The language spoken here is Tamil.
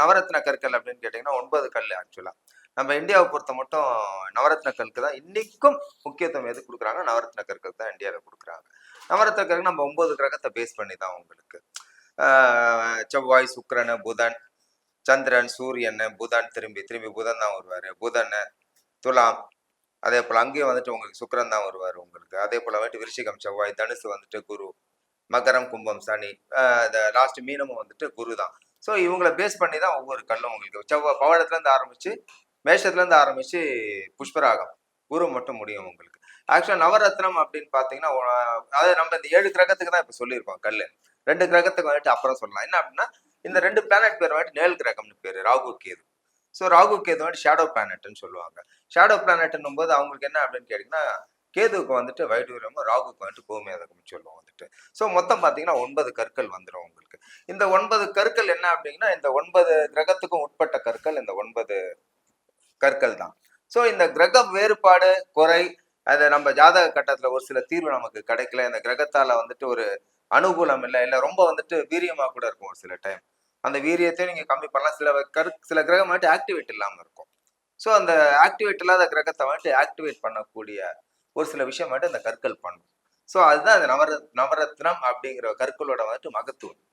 நவரத்ன கற்கள் அப்படின்னு கேட்டிங்கன்னா ஒன்பது கல் ஆக்சுவலாக நம்ம இந்தியாவை பொறுத்த மட்டும் நவரத்ன கல்க்கு தான் இன்னைக்கும் முக்கியத்துவம் எது கொடுக்குறாங்க? நவரத்ன கற்கள் தான் இந்தியாவில் கொடுக்குறாங்க. நவரத்ன கற்கள் நம்ம ஒன்பது கிரகத்தை பேஸ் பண்ணி தான் உங்களுக்கு. ஆஹ் செவ்வாய் சுக்கரன் புதன் சந்திரன் சூரியன் புதன் திரும்பி திரும்பி புதன் தான் வருவார். புதன் துலாம் அதே போல் அங்கேயும் வந்துட்டு உங்களுக்கு சுக்கரன் தான் வருவார் உங்களுக்கு. அதே போல் வந்துட்டு விருஷிகம் செவ்வாய் தனுசு வந்துட்டு குரு மகரம் கும்பம் சனி லாஸ்ட் மீனமும் வந்துட்டு குரு தான். ஸோ இவங்களை பேஸ் பண்ணி தான் ஒவ்வொரு கல்லும் உங்களுக்கு செவ்வாய் பவளத்துலேருந்து ஆரம்பிச்சு மேஷத்துலேருந்து ஆரம்பிச்சு புஷ்பராகம். குரு மட்டும் முடியும் உங்களுக்கு. ஆக்சுவலாக நவரத்னம் அப்படின்னு பார்த்தீங்கன்னா அதாவது நம்ம இந்த ஏழு கிரகத்துக்கு தான் இப்போ சொல்லியிருக்கோம் கல் ரெண்டு கிரகத்துக்கு வந்துட்டு அப்புறம் சொல்லலாம். என்ன அப்படின்னா இந்த ரெண்டு பிளானட் பேர் வந்துட்டு நேல் கிரகம்னு பேர் ராகு கேது. ஸோ ராகு கேது வந்துட்டு ஷேடோ பிளானட்னு சொல்லுவாங்க. ஷேடோ பிளானட்னும் போது அவங்களுக்கு என்ன அப்படின்னு கேட்டிங்கன்னா கேதுவுக்கு வந்துட்டு வைடூரியமும் ராகுக்கு வந்துட்டு பூமியாதகம்னு சொல்லுவோம் வந்துட்டு. ஸோ மொத்தம் பார்த்தீங்கன்னா ஒன்பது கற்கள் வந்துடும் உங்களுக்கு. இந்த ஒன்பது கற்கள் என்ன அப்படின்னா இந்த ஒன்பது கிரகத்துக்கும் உட்பட்ட கற்கள் இந்த ஒன்பது கற்கள் தான். ஸோ இந்த கிரக வேறுபாடு குறை அதை நம்ம ஜாதக கட்டத்தில் ஒரு சில தீர்வு நமக்கு கிடைக்கல. இந்த கிரகத்தால வந்துட்டு ஒரு அனுகூலம் இல்லை இல்லை ரொம்ப வந்துட்டு வீரியமாக கூட இருக்கும் ஒரு சில டைம் அந்த வீரியத்தையும் நீங்கள் கம்மி பண்ணலாம். சில கரு சில கிரகம் வந்துட்டு ஆக்டிவேட் இல்லாமல் இருக்கும். ஸோ அந்த ஆக்டிவேட் இல்லாத கிரகத்தை வந்துட்டு ஆக்டிவேட் பண்ணக்கூடிய ஒரு சில விஷயம் வந்துட்டு அந்த கற்கள் பண்ணும். ஸோ அதுதான் அந்த நவர நவரத்னம் அப்படிங்கிற கற்களோட வந்துட்டு மகத்துவம்.